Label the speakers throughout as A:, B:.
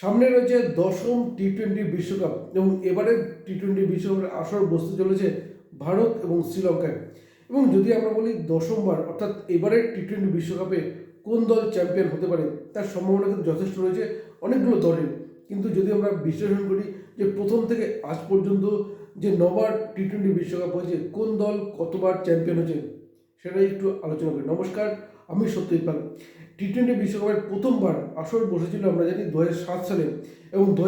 A: সামনে রয়েছে দশম টি টোয়েন্টি বিশ্বকাপ এবং এবারে টি টোয়েন্টি বিশ্বকাপের আসর বসতে চলেছে ভারত এবং শ্রীলঙ্কায়। এবং যদি আমরা বলি দশমবার, অর্থাৎ এবারের টি টোয়েন্টি বিশ্বকাপে কোন দল চ্যাম্পিয়ন হতে পারে, তার সম্ভাবনা কিন্তু যথেষ্ট রয়েছে অনেকগুলো দলের। কিন্তু যদি আমরা বিশ্লেষণ করি যে প্রথম থেকে আজ পর্যন্ত যে নবার টি টোয়েন্টি বিশ্বকাপ হয়েছে, কোন দল কতবার চ্যাম্পিয়ন হয়েছে, সেটাই একটু আলোচনা করি। নমস্কার, আমি সত্যজিৎ পাল। টি টোয়েন্টি বিশ্বকাপের প্রথমবার আসর বসেছিল আমরা জানি দু সালে এবং দু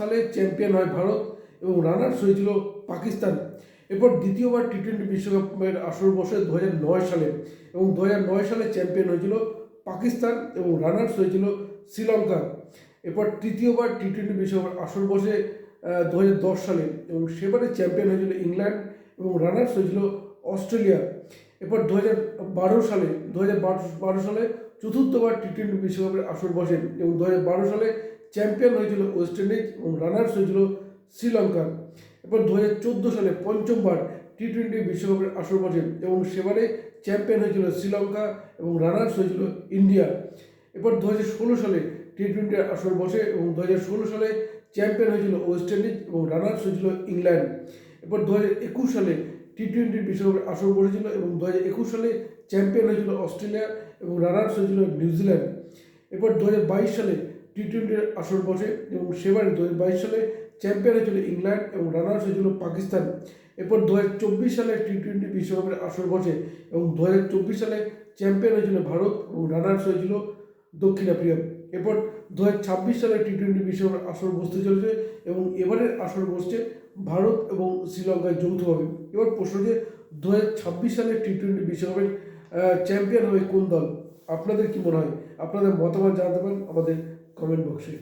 A: সালে চ্যাম্পিয়ন হয় ভারত এবং রানার্স হয়েছিল পাকিস্তান। এরপর দ্বিতীয়বার টি টোয়েন্টি বিশ্বকাপের আসর বসে দু সালে এবং দু সালে চ্যাম্পিয়ন হয়েছিল পাকিস্তান এবং রানার্স হয়েছিল শ্রীলঙ্কা। এরপর তৃতীয়বার টি টোয়েন্টি বিশ্বকাপের আসর বসে দু সালে এবং সেবারে চ্যাম্পিয়ন হয়েছিল ইংল্যান্ড এবং রানার্স হয়েছিল অস্ট্রেলিয়া। এরপর দু সালে দু সালে চতুর্থবার টি টোয়েন্টি বিশ্বকাপের আসর বসে এবং দু বারো সালে চ্যাম্পিয়ন হয়েছিল ওয়েস্ট ইন্ডিজ এবং রানার্স হয়েছিল শ্রীলঙ্কা এরপর দু হাজার চোদ্দ সালে পঞ্চমবার টি টোয়েন্টি বিশ্বকাপের আসর বসে এবং সেবারে চ্যাম্পিয়ন হয়েছিল শ্রীলঙ্কা এবং রানার্স হয়েছিল ইন্ডিয়া। এরপর দু হাজার ষোলো সালে টি টোয়েন্টি আসর বসে এবং দু হাজার ষোলো সালে চ্যাম্পিয়ন হয়েছিল ওয়েস্ট ইন্ডিজ এবং রানার্স হয়েছিল ইংল্যান্ড। এরপর দু হাজার একুশ সালে টি টোয়েন্টি বিশ্বকাপের আসর বসেছিল এবং দু হাজার একুশ সালে চ্যাম্পিয়ন হয়েছিল অস্ট্রেলিয়া এবং রানার্স হয়েছিল নিউজিল্যান্ড। এরপর দু হাজার বাইশ সালে টি টোয়েন্টির আসর বসে এবং সেবারে দু হাজার বাইশ সালে চ্যাম্পিয়ন হয়েছিল ইংল্যান্ড এবং রানার্স হয়েছিল পাকিস্তান। এরপর দু হাজার চব্বিশ সালে টি টোয়েন্টি বিশ্বকাপের আসর বসে এবং দু হাজার চব্বিশ সালে চ্যাম্পিয়ন হয়েছিল ভারত এবং রানার্স হয়েছিল দক্ষিণ আফ্রিকা। এরপর দু ছাব্বিশ সালে টি টোয়েন্টি বিশ্বকাপের আসর বসতে চলেছে এবং এবারের আসর বসছে ভারত এবং শ্রীলঙ্কায় যৌথভাবে। এবার প্রশ্ন যে দু ছাব্বিশ সালে টি টোয়েন্টি বিশ্বকাপের চ্যাম্পিয়ন হবে কোন দল? আপনাদের কি মনে হয়? আপনাদের মতামত জানাতে পারেন আমাদের কমেন্ট বক্সে